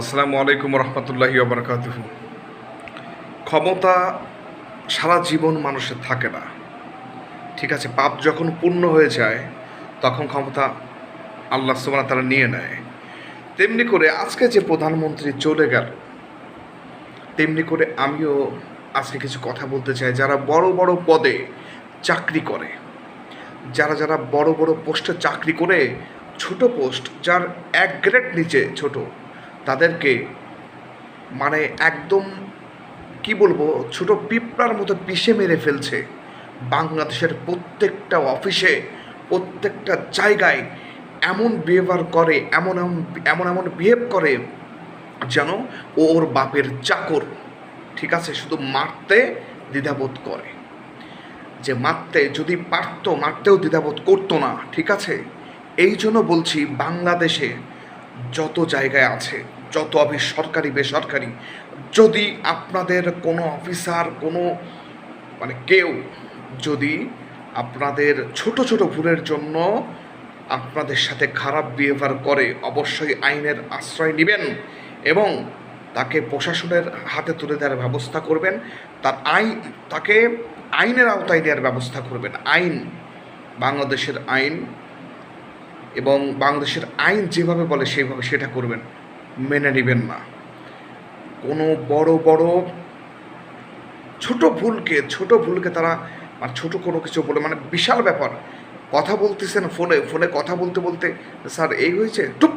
আসসালামু আলাইকুম রহমতুল্লাহি বারকাতুহ ক্ষমতা সারা জীবন মানুষের থাকে না। ঠিক আছে, পাপ যখন পূর্ণ হয়ে যায়, তখন ক্ষমতা আল্লাহ সুবান তারা নিয়ে নেয়। তেমনি করে আজকে যে প্রধানমন্ত্রী চলে গেল, তেমনি করে আমিও আজকে কিছু কথা বলতে চাই। যারা বড় বড় পদে চাকরি করে, যারা যারা বড় বড় পোস্টে চাকরি করে, ছোট পোস্ট, যার এক গ্রেড নিচে ছোট তাদেরকে মানে একদম, কি বলব, ছোট পিঁপড়ার মতো পিষে মেরে ফেলছে বাংলাদেশের প্রত্যেকটা অফিসে, প্রত্যেকটা জায়গায় এমন বিহেভার করে, এমন এমন এমন এমন বিহেভ করে যেন ও ওর বাপের চাকর, ঠিক আছে, শুধু মারতে দ্বিধাবোধ করে। যে মারতে, যদি পারতো, মারতেও দ্বিধাবোধ করতো না, ঠিক আছে? এই জন্য বলছি বাংলাদেশে যত জায়গায় আছে যত অফিস সরকারি, বেসরকারি, যদি আপনাদের কোনো অফিসার, কোনো মানে কেউ যদি আপনাদের ছোট ছোট ভুলের জন্য আপনাদের সাথে খারাপ বিহেভিয়ার করে, অবশ্যই আইনের আশ্রয় নেবেন এবং তাকে প্রশাসনের হাতে তুলে দেওয়ার ব্যবস্থা করবেন। তার আইন, তাকে আইনের আওতায় দেওয়ার ব্যবস্থা করবেন। আইন, বাংলাদেশের আইন এবং বাংলাদেশের আইন যেভাবে বলে, সেইভাবে সেটা করবেন। মেনে নেবেন না। কোনো বড় বড়, ছোট ভুলকে ছোট ভুলকে তারা আর ছোট কোনো কিছু বলে মানে বিশাল ব্যাপার। কথা বলতেছেন ফোনে ফোনে কথা বলতে বলতে, স্যার এই হয়েছে, টুপ,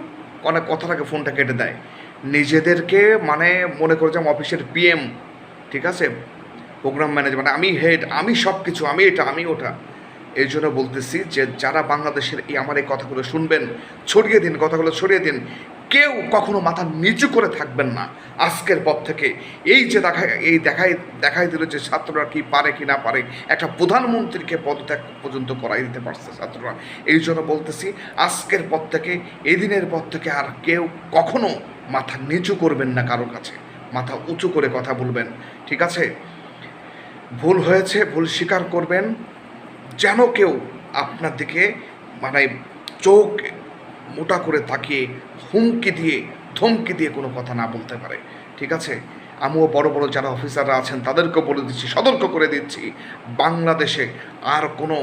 অনেক কথাটাকে ফোনটা কেটে দেয়। নিজেদেরকে মানে মনে করে যে অফিসের পিএম ঠিক আছে? প্রোগ্রাম ম্যানেজার মানে আমি হেড আমি সব কিছু আমি এটা, আমি ওটা। এই জন্য বলতেছি যে, যারা বাংলাদেশের এই আমার এই কথাগুলো শুনবেন, ছড়িয়ে দিন, কথাগুলো ছড়িয়ে দিন। কেউ কখনো মাথা নিচু করে থাকবেন না। আজকের পর থেকে এই যে দেখা, এই দেখাই দেখাই দিল যে ছাত্ররা কি পারে কি না পারে, একটা প্রধানমন্ত্রীকে পদত্যাগ পর্যন্ত করাই দিতে পারছে ছাত্ররা। এই জন্য বলতেছি, আজকের পর থেকে এই দিনের পর থেকে আর কেউ কখনো মাথা নিচু করবেন না কারোর কাছে। মাথা উঁচু করে কথা বলবেন, ঠিক আছে? ভুল হয়েছে, ভুল স্বীকার করবেন, যেন কেউ আপনার দিকে মানে চোখ মোটা করে তাকিয়ে, হুমকি দিয়ে, ধমকি দিয়ে কোনো কথা না বলতে পারে। ঠিক আছে? আমিও বড় বড় যারা অফিসাররা আছেন, তাদেরকেও বলে দিচ্ছি, সতর্ক করে দিচ্ছি, বাংলাদেশে আর কোনো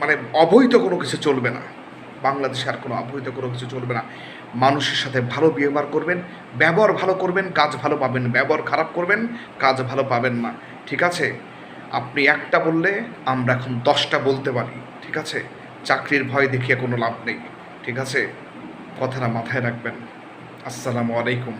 মানে অবৈধ কোনো কিছু চলবে না। বাংলাদেশে আর কোনো অবৈধ কোনো কিছু চলবে না। মানুষের সাথে ভালো ব্যবহার করবেন, ব্যবহার ভালো করবেন, কাজ ভালো পাবেন, ব্যবহার খারাপ করবেন, কাজ ভালো পাবেন না। ঠিক আছে? আপনি একটা বললে আমরা এখন দশটা বলতে পারি। ঠিক আছে? চাকরির ভয় দেখিয়ে কোনো লাভ নেই। ঠিক আছে? কথাটা মাথায় রাখবেন। আসসালামু আলাইকুম।